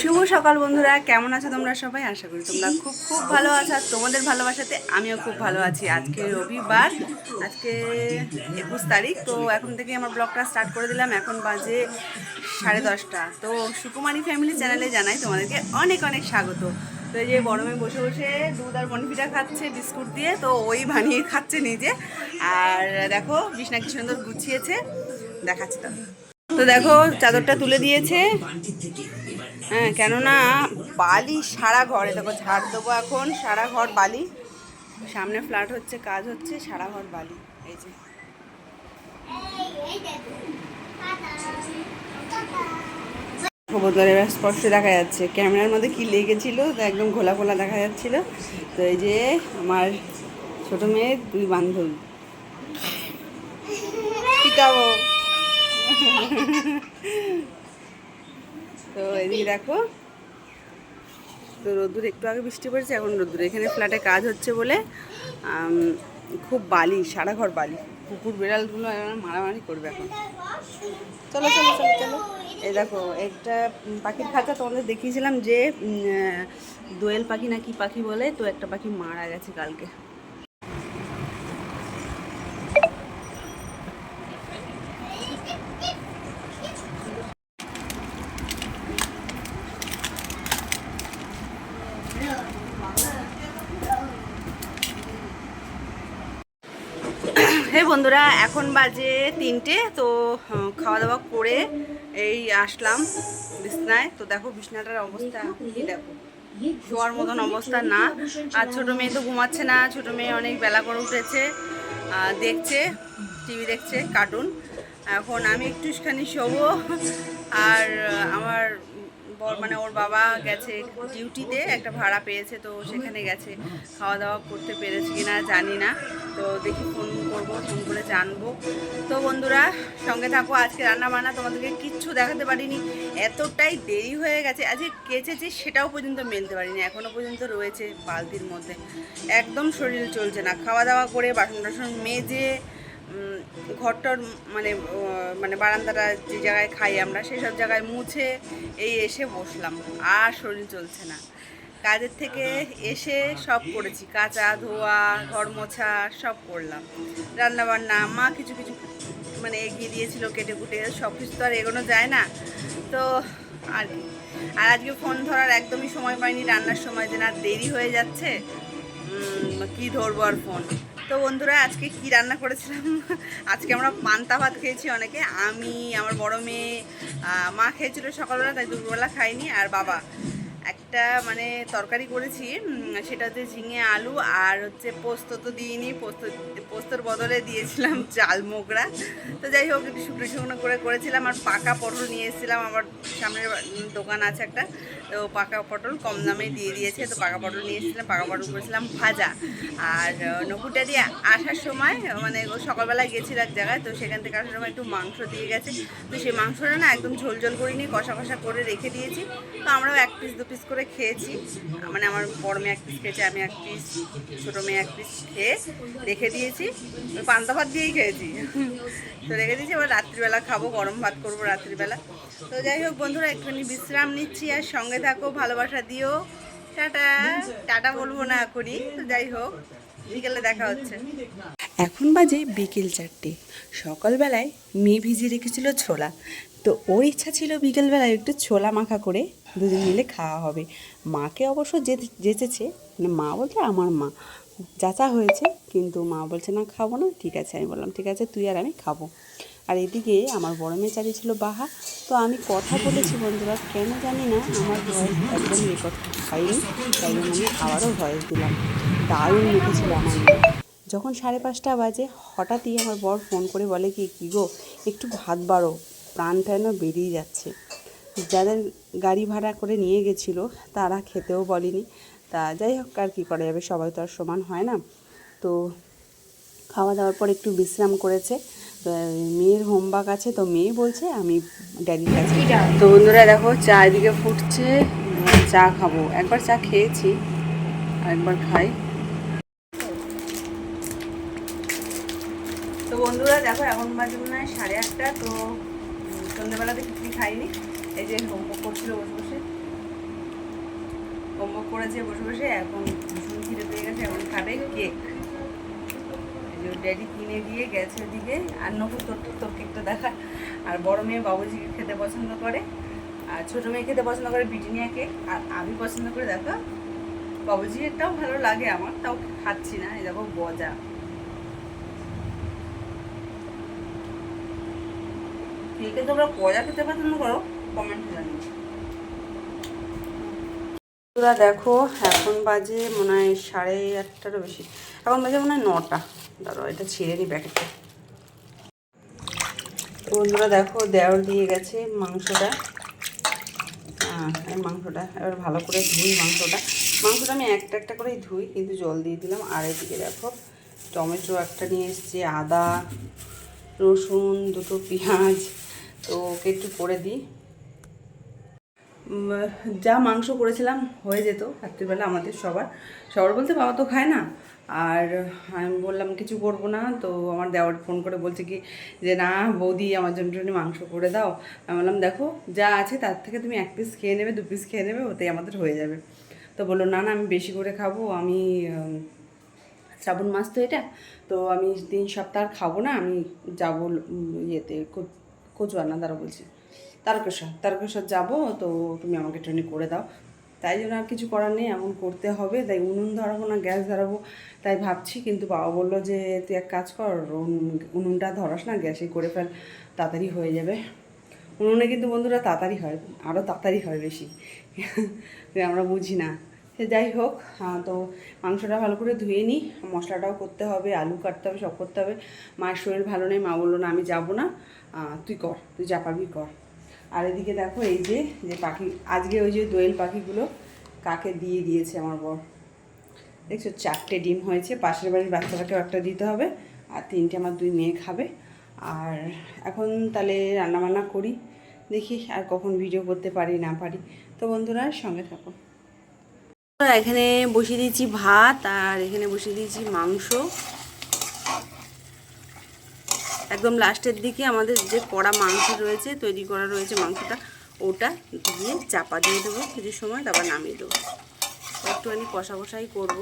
শুভ সকাল বন্ধুরা, কেমন আছো তোমরা সবাই? আশা করি তোমরা খুব খুব ভালো আছো। আর তোমাদের ভালোবাসাতে আমিও খুব ভালো আছি। আজকে রবিবার, আজকে একুশ তারিখ, তো এখন থেকে আমার ব্লগটা স্টার্ট করে দিলাম। এখন বাজে সাড়ে দশটা। তো সুকুমারী ফ্যামিলি চ্যানেলে জানাই তোমাদেরকে অনেক অনেক স্বাগত। তো এই যে বড়মে বসে বসে দুধ আর বনফিটা খাচ্ছে, বিস্কুট দিয়ে, তো ওই বানিয়ে খাচ্ছে নিজে। আর দেখো বিছনা কি সুন্দর গুছিয়েছে, দেখাচ্ছে তো তো দেখো, চাদরটা তুলে দিয়েছে। হ্যাঁ কেননা বালি সারা ঘরে দেখো, ঝাড় দেবো এখন, সারা ঘর বালি। সামনে ফ্ল্যাট হচ্ছে, কাজ হচ্ছে, সারা ঘর বালি, এই যে। খবরদার এবার স্পষ্ট দেখা যাচ্ছে। ক্যামেরার মধ্যে কি লেগেছিল, তো একদম ঘোলা ঘোলা দেখা যাচ্ছিল। তো এই যে আমার ছোট মেয়ের দুই বান্ধবী। পিটাবো তো এদিকে দেখো, তো রোদ্দুর একটু আগে বৃষ্টি পড়েছে, এখন রোদ্দুর। এখানে ফ্ল্যাটে কাজ হচ্ছে বলে খুব বালি, সারা ঘর বালি। কুকুর বিড়ালগুলো মারামারি করবে এখন। চলো চলো চলো চলো। এই দেখো, একটা পাখির খাঁচা তোমাদের দেখিয়েছিলাম যে দোয়েল পাখি না কি পাখি বলে, তো একটা পাখি মারা গেছে কালকে। বন্ধুরা, এখন বাজে তিনটে, তো খাওয়া দাওয়া করে এই আসলাম বিছনায়। তো দেখো বিছনাটার অবস্থা কি দেখো? শোয়ার মতন অবস্থা না। আর ছোটো মেয়ে তো ঘুমাচ্ছে না, ছোটো মেয়ে অনেক বেলা করে উঠেছে দেখছে, টিভি দেখছে, কার্টুন। এখন আমি একটুখানি শোবো, আর আমার মানে ওর বাবা গেছে ডিউটিতে, একটা ভাড়া পেয়েছে, তো সেখানে গেছে। খাওয়া দাওয়া করতে পেরেছে কিনা জানি না, তো দেখি ফোন করব, ফোন করে জানব। তো বন্ধুরা, সঙ্গে থাকো, আজকে রান্না বান্না তোমাদেরকে কিচ্ছু দেখাতে পারিনি। এতটাই দেরি হয়ে গেছে, আজকে কেচেছি, সেটাও পর্যন্ত মেলতে পারিনি এখনও পর্যন্ত রয়েছে বালতির মধ্যে। একদম শরীর চলছে না খাওয়া দাওয়া করে বাসন টাসন মেজে ঘরটর মানে মানে বারান্দাটা যে জায়গায় খাই আমরা, সেই সব জায়গায় মুছে এই এসে বসলাম। আর শরীর চলছে না। কাজের থেকে এসে সব করেছি। কাচা ধোয়া, ঘর মোছা সব করলাম। রান্না বান্না মা কিছু কিছু মানে এগিয়ে দিয়েছিল কেটে কুটে, সব কিছু তো আর এগোনো যায় না। তো আর আর আজকে ফোন ধরার একদমই সময় পাইনি। রান্নার সময় যে না, দেরি হয়ে যাচ্ছে। কি ধরবো আর ফোন? তো বন্ধুরা, আজকে কি রান্না করেছিলাম? আজকে আমরা পান্তা ভাত খেয়েছি অনেকে। আমি, আমার বড় মেয়ে মা খেয়েছিল সকালবেলা, তাই দুপুরবেলা খাইনি। আর বাবা, একটা মানে তরকারি করেছি সেটা হচ্ছে ঝিঙে, আলু, আর হচ্ছে পোস্ত তো দিইনি। পোস্ত, পোস্তর বদলে দিয়েছিলাম চাল, মোগরা। তো যাই হোক, একটু শুকনো শুকনো করে করেছিলাম। আর পাকা পটল নিয়ে এসেছিলাম। আমার সামনের দোকান আছে একটা। তো পাকা পটল কম দামে দিয়ে দিয়েছে, তো পাকা পটল নিয়ে এসেছিলাম, পাকা পটল করেছিলাম ভাজা। আর নকুরটা দিয়ে আসার সময় মানে সকালবেলা গেছিল এক জায়গায়, তো সেখান থেকে আসার সময় একটু মাংস দিয়ে গেছে। তো সেই মাংসটা না একদম ঝোল ঝোল করিনি, কষা কষা করে রেখে দিয়েছি। তো আমরাও এক পিস দু পিস করে খেয়েছি। মানে আমার বড় মেয়ে এক পিস খেয়েছে, আমি এক পিস ছোটো মেয়ে এক পিস খেয়ে রেখে দিয়েছি। পান্তা ভাত দিয়েই খেয়েছি। তো রেখে দিয়েছি, এবার রাত্রিবেলা খাব, গরম ভাত করব রাত্রিবেলা। তো যাই হোক বন্ধুরা, একটুখানি বিশ্রাম নিচ্ছি আর সঙ্গে থাকো, ভালোবাসা দিও। টাটা। টাটা বলব না করি তো যাই হোক, বিকেলে দেখা হচ্ছে। এখন বাজে বিকেল চারটে। সকালবেলায় মেয়ে ভিজিয়ে রেখেছিল ছোলা। তো ওর ইচ্ছা ছিল বিকেলবেলায় একটু ছোলা মাখা করে দুজন মিলে খাওয়া হবে। মাকে অবশ্য যে- যেচেছে মানে মা বলতে আমার মা। যাচা হয়েছে, কিন্তু মা বলছে, না, খাব না, ঠিক আছে। আমি বললাম, ঠিক আছে, তুই আর আমি খাব। আর এদিকে আমার বড় মেয়ে চালিয়েছিল বাহা। তো আমি কথা বলেছি বন্ধুরা, কেন জানি না আমার ভয়েস একদম রেকর্ড হয়নি তাই জন্য আমি আবারও ভয়েস দিলাম। দারুণ লিখেছিল আমার মেয়ে। যখন সাড়ে পাঁচটা বাজে, হঠাৎই আমার বর ফোন করে বলে কি, কী গো, একটু ভাত বাড়ো প্রাণটা যেন বেরিয়ে যাচ্ছে। যাদের গাড়ি ভাড়া করে নিয়ে গেছিল, তারা খেতেও বলেনি। তা যাই হোক, আর কী করা যাবে, সবাই তো আর সমান হয় না। তো খাওয়া দাওয়ার পর একটু বিশ্রাম করেছে। তো মেয়ের হোমওয়ার্ক আছে তো মেয়ে বলছে আমি ড্যাডির কাছে তো বন্ধুরা দেখো চা এদিকে ফুটছে চা খাব। একবার চা খেয়েছি একবার খাই। তো বন্ধুরা দেখো এখন বাজে মনে হয় সাড়ে আটটা তো সন্ধ্যেবেলাতে কিছুই খাইনি। এই যে হোমওয়ার্ক করছিল বসে বসে। করেছে বসে বসে এখন ভীষণ খিদে পেয়ে গেছে এখন খাবে কেক। যে ড্যাডি কিনে দিয়ে গেছে ওদিকে। আর নকুর তোর তোর কেকটা দেখা। আর বড় মেয়ে বাবুজিকে খেতে পছন্দ করে। আর ছোটো মেয়ে খেতে পছন্দ করে বিটিনিয়া কেক। আর আমি পছন্দ করে, দেখো বাবুজি এটাও ভালো লাগে আমার, তাও খাচ্ছি না, এই দেখো, গজা। কেকে তোমরা গজা খেতে পছন্দ করো কমেন্টে জানিও। তোরা দেখো, এখন বাজে মনে হয় সাড়ে আটটারও বেশি। এখন বাজে মনে হয় নটা। দাঁড়ো এটা ছিঁড়ে নি প্যাকেটটা। বন্ধুরা দেখো দেওয়ার দিয়ে গেছে মাংসটা। হ্যাঁ মাংসটা, এবার ভালো করে ধুই মাংসটা। মাংসটা আমি একটা একটা করেই ধুই, কিন্তু জল দিয়ে দিলাম। আর এদিকে দেখো, টমেটো একটা নিয়ে এসেছি, আদা, রসুন, দুটো পেঁয়াজ। তো ওকে একটু করে দিই। যা মাংস করেছিলাম হয়ে যেত রাত্রিবেলা আমাদের সবার। সবার বলতে বাবা তো খায় না। আর আমি বললাম, কিছু করব না। তো আমার দেওয়ার ফোন করে বলছে কি, যে না, বৌদি আমার জন্য একটুখানি মাংস করে দাও। আমি বললাম, দেখো, যা আছে তার থেকে তুমি এক পিস খেয়ে নেবে, দু পিস খেয়ে নেবে, ওতেই আমাদের হয়ে যাবে। তো বলল, না না, আমি বেশি করে খাব। আমি শ্রাবণ মাস তো এটা, তো আমি তিন সপ্তাহ খাব না। আমি যাব ইয়েতে কচুয়ানা দ্বারা বলছি। তারকেশ্বর তারকেশ্বর যাব, তো তুমি আমাকে ট্রেনে করে দাও। তাই জন্য আর কিছু করার নেই, এমন করতে হবে। তাই উনুন ধরাবো না, গ্যাস ধরাবো, তাই ভাবছি, কিন্তু বাবা বলল যে, তুই এক কাজ কর উনুন- উনুনটা ধরাস না, গ্যাসে করে ফেল, তাড়াতাড়ি হয়ে যাবে। উনুনে কিন্তু বন্ধুরা তাড়াতাড়ি হয় আরও তাড়াতাড়ি হয় বেশি। আমরা বুঝি না। সে যাই হোক তো মাংসটা ভালো করে ধুয়ে নিই মশলাটাও করতে হবে, আলু কাটতে হবে, সব করতে হবে। মায়ের শরীর ভালো নেই, মা বলল, না, আমি যাব না। তুই কর, তুই যা পারবি কর। আর এদিকে দেখো এই যে যে পাখি, আজকে ওই যে দোয়েল পাখিগুলো কাকে দিয়ে দিয়েছে আমার বর। দেখছ, চারটে ডিম হয়েছে, পাশের বাড়ির বাচ্চাটাকেও একটা দিতে হবে, আর তিনটে আমার দুই মেয়ে খাবে। আর এখন তাহলে রান্নাবান্না করি, দেখি আর কখন ভিডিও করতে পারি, না পারি। তো বন্ধুরা, সঙ্গে থাকো। এখানে বসিয়ে দিয়েছি ভাত, আর এখানে বসিয়ে দিয়েছি মাংস। একদম লাস্টের দিকে আমাদের যে কড়া মাংস রয়েছে, তৈরি করা রয়েছে মাংসটা, ওটা দিয়ে চাপা দিয়ে দেবো, কিছু সময় তারপর নামিয়ে দেবো। একটুখানি কষা কষাই করব।